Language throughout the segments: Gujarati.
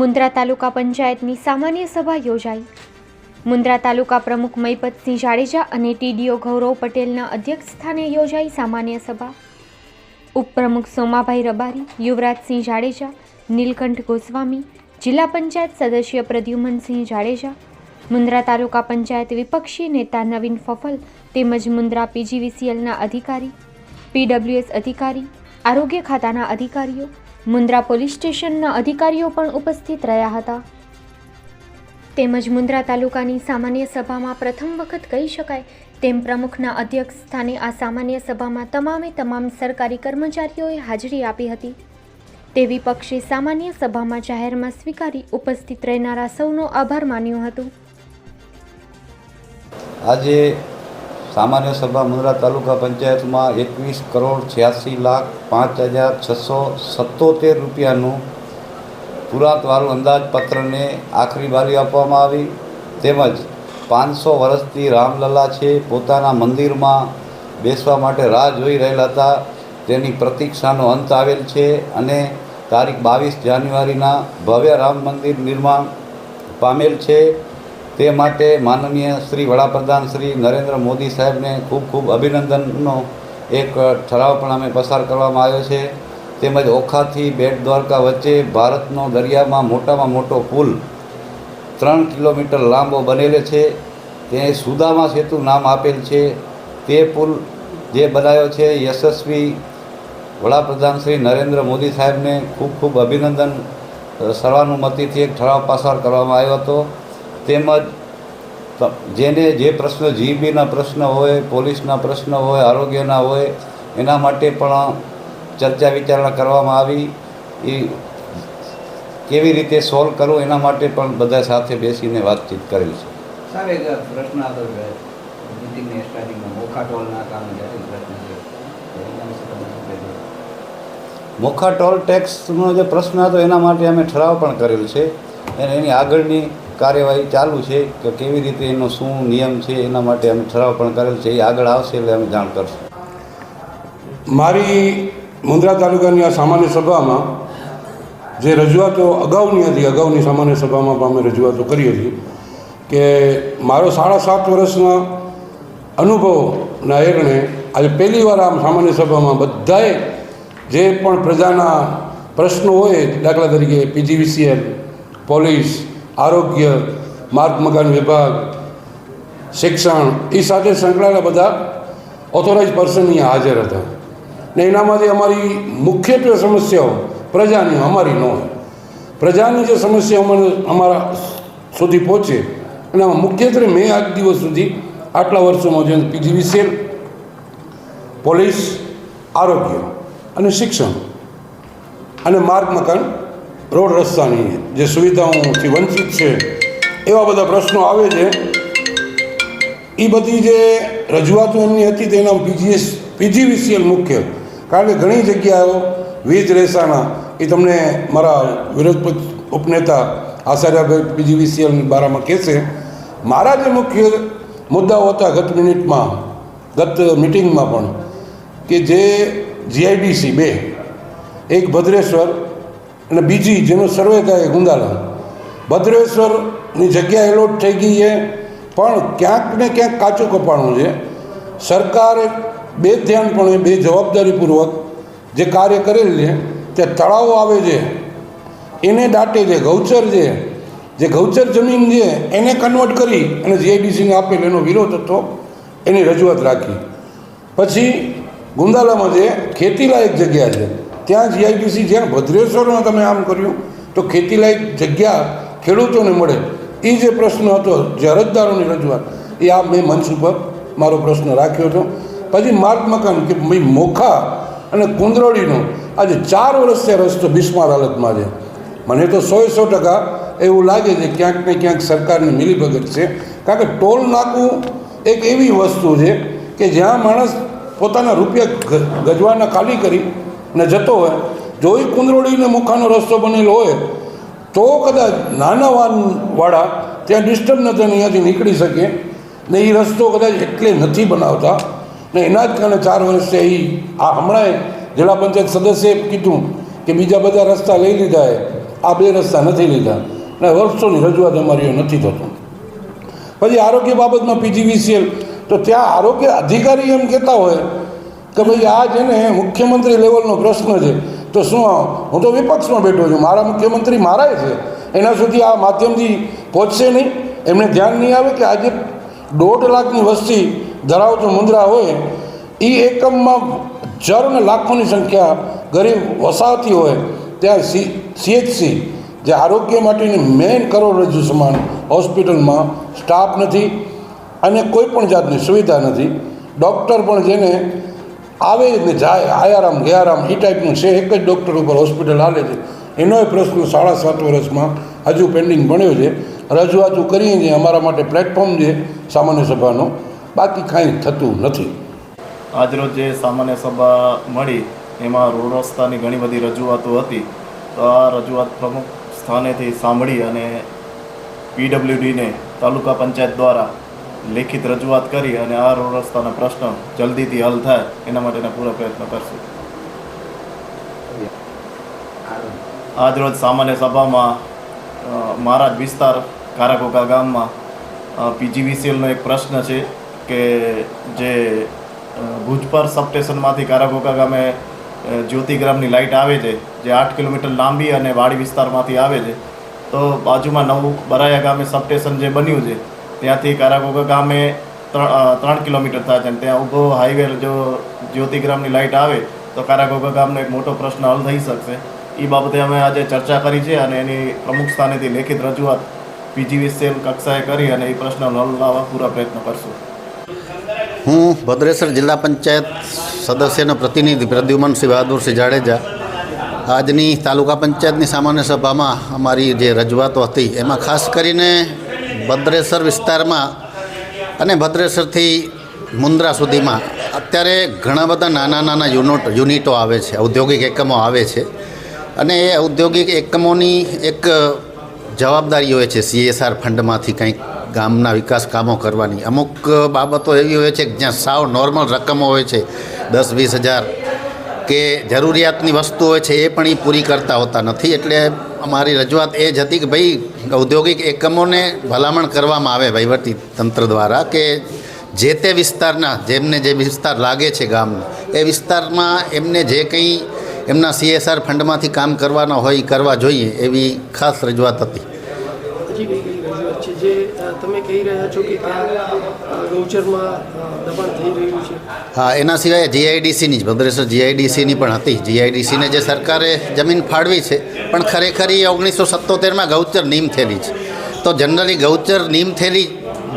મુન્દ્રા તાલુકા પંચાયતની સામાન્ય સભા યોજાઈ. મુન્દ્રા તાલુકા પ્રમુખ મહીપતસિંહ જાડેજા અને ટીડીઓ ગૌરવ પટેલના અધ્યક્ષ સ્થાને યોજાઈ સામાન્ય સભા. ઉપપ્રમુખ સોમાભાઈ રબારી, યુવરાજસિંહ જાડેજા, નીલકંઠ ગોસ્વામી, જિલ્લા પંચાયત સદસ્ય પ્રદ્યુમનસિંહ જાડેજા, મુન્દ્રા તાલુકા પંચાયત વિપક્ષી નેતા નવીન ફફલ તેમજ મુન્દ્રા પીજીવીસીએલના અધિકારી, પીડબ્લ્યુએસ અધિકારી, આરોગ્ય ખાતાના અધિકારીઓ મુન્દ્રા પોલીસ સ્ટેશનના અધિકારીઓ પણ ઉપસ્થિત રહ્યા હતા. તેમજ મુન્દ્રા તાલુકાની સામાન્ય સભામાં પ્રથમ વખત કહી શકાય તેમ પ્રમુખના અધ્યક્ષ સ્થાને આ સામાન્ય સભામાં તમામે તમામ સરકારી કર્મચારીઓએ હાજરી આપી હતી. તેવી પક્ષે સામાન્ય સભામાં જાહેરમાં સ્વીકારી ઉપસ્થિત રહેનારા સૌનો આભાર માન્યો હતો. આજે સામાન્ય સભા મુન્દ્રા તાલુકા પંચાયતમાં એકવીસ કરોડ છ્યાસી લાખ પાંચ હજાર છસો સત્તોતેર રૂપિયાનું પુરાતવાળું અંદાજપત્રને આખરી બારી આપવામાં આવી. તેમજ પાંચસો વર્ષથી રામલલા છે. પોતાના મંદિરમાં બેસવા માટે રાહ જોઈ રહેલા હતા. તેની પ્રતીક્ષાનો અંત આવેલ છે અને તારીખ બાવીસ જાન્યુઆરીના ભવ્ય રામ મંદિર નિર્માણ પામેલ છે. તે માટે માનનીય શ્રી વડાપ્રધાન શ્રી નરેન્દ્ર મોદી સાહેબને ખૂબ ખૂબ અભિનંદનનો એક ઠરાવ પણ અમે પસાર કરવામાં આવ્યો છે. તેમજ ઓખાથી બેટ દ્વારકા વચ્ચે ભારતનો દરિયામાં મોટામાં મોટો પુલ ત્રણ કિલોમીટર લાંબો બનેલો છે. તે સુદામા સેતુ નામ આપેલ છે. તે પુલ જે બનાવ્યો છે યશસ્વી વડાપ્રધાન શ્રી નરેન્દ્ર મોદી સાહેબને ખૂબ ખૂબ અભિનંદન સર્વાનુમતિથી એક ઠરાવ પસાર કરવામાં આવ્યો હતો. તેમજ જેને જે પ્રશ્ન જીબીના પ્રશ્ન હોય પોલીસના પ્રશ્ન હોય આરોગ્યના હોય એના માટે પણ ચર્ચા વિચારણા કરવામાં આવી. એ કેવી રીતે સોલ્વ કરવું એના માટે પણ બધા સાથે બેસીને વાતચીત કરેલ છે. સાહેબ એક પ્રશ્ન હતો મિટિંગની સ્ટાર્ટિંગમાં મોખા ટોલના કામે? મોખા ટોલ ટેક્સનો જે પ્રશ્ન હતો એના માટે અમે ઠરાવ પણ કરેલ છે. અને એની આગળની કાર્યવાહી ચાલુ છે કે કેવી રીતે એનો શું નિયમ છે એના માટે અમે ઠરાવ પણ કરેલ છે એ આગળ આવશે એટલે અમે જાણ કરશું. મારી મુંદ્રા તાલુકાની આ સામાન્ય સભામાં જે રજૂઆતો અગાઉની હતી, અગાઉની સામાન્ય સભામાં પણ અમે રજૂઆતો કરી હતી કે મારો સાડા સાત વર્ષના અનુભવના એરણે આજે પહેલીવાર આમ સામાન્ય સભામાં બધાએ જે પણ પ્રજાના પ્રશ્નો હોય દાખલા તરીકે પીજીવીસીએલ, પોલીસ આરોગ્ય, માર્ગ મકાન વિભાગ, શિક્ષણ એ સાથે સંકળાયેલા બધા ઓથોરાઇઝ પર્સન અહીંયા હાજર હતા. ને એનામાંથી અમારી મુખ્યત્વે સમસ્યાઓ પ્રજાની અમારી ન હોય. પ્રજાની જે સમસ્યા અમારે અમારા સુધી પહોંચે, અને મુખ્યત્વે મેં આજ દિવસ સુધી આટલા વર્ષોમાં જે પીજીવીસીએલ પોલીસ, આરોગ્ય અને શિક્ષણ અને માર્ગ મકાન રોડ રસ્તાની જે સુવિધાઓથી વંચિત છે, એવા બધા પ્રશ્નો આવે છે. એ બધી જે રજૂઆતો એમની હતી તેના પીજીએસ, પીજીવીસીએલ મુખ્ય. કારણ કે ઘણી જગ્યાઓ વીજ રેસાના એ તમને મારા વિરોધ ઉપનેતા આચાર્યભાઈ પીજીવીસીએલની બારામાં કહેશે, મારા જે મુખ્ય મુદ્દાઓ હતા ગત મિનિટમાં, ગત મિટિંગમાં પણ, કે જે જીઆઈડીસી બે, એક ભદ્રેશ્વર અને બીજી જેનો સર્વે થાય ગુંદાલા. ભદ્રેશ્વરની જગ્યા એલોટ થઈ ગઈ છે, પણ ક્યાંક ને ક્યાંક કાચું કપાણું છે. સરકારે બે ધ્યાનપણે બે જવાબદારીપૂર્વક જે કાર્ય કરેલ છે, તે તળાવો આવે છે, એને દાટે છે, ગૌચર છે. જે ગૌચર જમીન છે, એને કન્વર્ટ કરી અને જીઆઈડીસીને આપેલ એનો વિરોધ હતો, એની રજૂઆત રાખી. પછી ગુંદાલામાં જે ખેતીલાયક જગ્યા છે ત્યાં જીઆઈડીસી જ્યાં ભદ્રેશ્વરમાં તમે આમ કર્યું, તો ખેતીલાયક જગ્યા ખેડૂતોને મળે. એ જે પ્રશ્ન હતો, જે અરજદારોની રજૂઆત, એ આ મેં મંચ ઉપર મારો પ્રશ્ન રાખ્યો હતો. પછી માર્ગ મકાન કે ભાઈ મોખા અને કુંદરોળીનો આજે ચાર વર્ષથી આ રસ્તો બિસ્માર હાલતમાં છે. મને તો સો સો ટકા એવું લાગે છે ક્યાંક ને ક્યાંક સરકારની મિલીભગત છે. કારણ કે ટોલ નાકું એક એવી વસ્તુ છે કે જ્યાં માણસ પોતાના રૂપિયા ગજવાના ખાલી કરી ને જતો હોય. જો એ કુંદરોળીને મુખાનો રસ્તો બનેલો હોય, તો કદાચ નાના વાનવાળા ત્યાં ડિસ્ટર્બ ન થઈને અહીંયાથી નીકળી શકે ને એ રસ્તો કદાચ એટલે નથી બનાવતા. ને એના જ કારણે ચાર વર્ષે એ આ હમણાં જિલ્લા પંચાયત સદસ્યએ કીધું કે બીજા બધા રસ્તા લઈ લીધા એ આ બે રસ્તા નથી લીધા. ને વર્ષોની રજૂઆત અમારી નથી થતું. પછી આરોગ્ય બાબતમાં પીજીવીસીએલ તો ત્યાં આરોગ્ય અધિકારી એમ કહેતા હોય કે ભાઈ આ છે ને મુખ્યમંત્રી લેવલનો પ્રશ્ન છે, તો શું હું તો વિપક્ષમાં બેઠો છું, મારા મુખ્યમંત્રી મારાય છે. એના સુધી આ માધ્યમથી પહોંચશે નહીં. એમને ધ્યાન નહીં આવે કે આજે દોઢ લાખની વસ્તી ધરાવતો મુંદ્રા હોય એ એકમમાં હજારો ને લાખોની સંખ્યા ગરીબ વસાવતી હોય, ત્યાં સી, સીએચસી, જે આરોગ્ય માટેની મેઇન કરોડરજ્જુ સમાન હોસ્પિટલમાં સ્ટાફ નથી અને કોઈ પણ જાતની સુવિધા નથી. ડૉક્ટર પણ જેને આવે ને જાય, આયારામ, ગયારામ એ ટાઈપનું છે. એક જ ડૉક્ટર ઉપર હોસ્પિટલ હાલે છે. એનોય પ્રશ્ન સાડા સાત વર્ષમાં હજુ પેન્ડિંગ ભણ્યો છે. રજૂઆતો કરીએ છીએ. અમારા માટે પ્લેટફોર્મ છે સામાન્ય સભાનો. બાકી કાંઈ થતું નથી. આજરોજ જે સામાન્ય સભા મળી, એમાં રોડ રસ્તાની ઘણી બધી રજૂઆતો હતી. તો આ રજૂઆત પ્રમુખ સ્થાનેથી સાંભળી અને પીડબ્લ્યુડીને તાલુકા પંચાયત દ્વારા લેખિત રજૂઆત કરી અને આ રોડ રસ્તાના પ્રશ્ન જલ્દીથી હલ થાય, એના માટેના પૂરા પ્રયત્ન કરશું. આજરોજ સામાન્ય સભામાં મારા જ વિસ્તાર, કારાકોકા ગામમાં પીજીવીસીએલનો એક પ્રશ્ન છે કે જે ભૂજપર સબસ્ટેશનમાંથી કારાકોકા ગામે જ્યોતિગ્રામની લાઇટ આવે છે, જે આઠ કિલોમીટર લાંબી અને વાડી વિસ્તારમાંથી આવે છે, તો બાજુમાં નવું બરાયા ગામે સબસ્ટેશન જે બન્યું છે ત્યાંથી કારાગોગા ગામે ત્રણ કિલોમીટર થાય છે અને ત્યાં ઊભો હાઈવે જો જ્યોતિગ્રામની લાઇટ આવે, તો કારાગોગા ગામનો એક મોટો પ્રશ્ન હલ થઈ શકશે. એ બાબતે અમે આજે ચર્ચા કરી છે અને એની પ્રમુખ સ્થાનેથી લેખિત રજૂઆત પીજીવીસીએલ કક્ષાએ કરી અને એ પ્રશ્ન હલ લાવવા પૂરા પ્રયત્ન કરશું. હું ભદ્રેશ્વર જિલ્લા પંચાયત સદસ્યનો પ્રતિનિધિ પ્રદ્યુમનસિંહ બહાદુરસિંહ જાડેજા. આજની તાલુકા પંચાયતની સામાન્ય સભામાં અમારી જે રજૂઆતો હતી, એમાં ખાસ કરીને ભદ્રેશ્વર વિસ્તારમાં અને ભદ્રેસરથી મુન્દ્રા સુધીમાં અત્યારે ઘણા બધા નાના નાના યુનિટ યુનિટો આવે છે, ઔદ્યોગિક એકમો આવે છે. અને એ ઔદ્યોગિક એકમોની એક જવાબદારી હોય છે સીએસઆર ફંડમાંથી કંઈક ગામના વિકાસ કામો કરવાની. અમુક બાબતો એવી હોય છે કે જ્યાં સાવ નોર્મલ રકમો હોય છે, દસ વીસ હજાર, કે જરૂરિયાતની વસ્તુ હોય છે એ પણ એ પૂરી કરતા હોતા નથી. એટલે અમારી રજૂઆત એ જ હતી કે ભાઈ, ઔદ્યોગિક એકમોને ભલામણ કરવામાં આવે વહીવટી તંત્ર દ્વારા કે જે તે વિસ્તારના, જેમને જે વિસ્તાર લાગે છે ગામનો એ વિસ્તારમાં એમને જે કંઈ એમના સીએસઆર ફંડમાંથી કામ કરવાના હોય કરવા જોઈએ એવી ખાસ રજૂઆત હતી. છે જે તમે કહી રહ્યા છો કે ગૌચરમાં દબાણ થઈ રહ્યું છે. હા, એના સિવાય જીઆઈડીસીની જ, ભદ્રેશ્વર જીઆઈડીસીની પણ હતી. જીઆઈડીસીને જે સરકારે જમીન ફાળવી છે, પણ ખરેખર એ ઓગણીસો સત્તોતેરમાં ગૌચર નીમ થયેલી છે. તો જનરલી ગૌચર નીમ થયેલી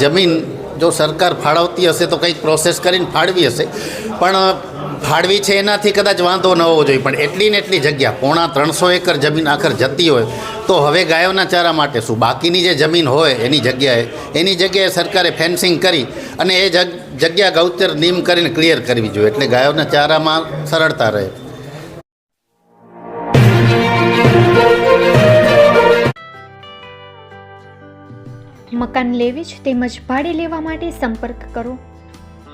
જમીન જો સરકાર ફાળવતી હશે તો કંઈક પ્રોસેસ કરીને ફાળવી હશે. પણ ફાળવી છે એનાથી કદાચ વાંધો ન હોવો જોઈએ, પણ એટલી ને એટલી જગ્યા, પોણા ત્રણસો એકર જમીન આખર જતી હોય, તો હવે ગાયોના ચારા માટે શું? બાકીની જે જમીન હોય એની જગ્યાએ એની જગ્યાએ સરકારે ફેન્સિંગ કરી અને એ જગ્યા ગૌચર નીમ કરીને ક્લિયર કરવી જોઈએ, એટલે ગાયોના ચારામાં સરળતા રહે. મકાન લેવી જ તેમજ ભાડે લેવા માટે સંપર્ક કરો.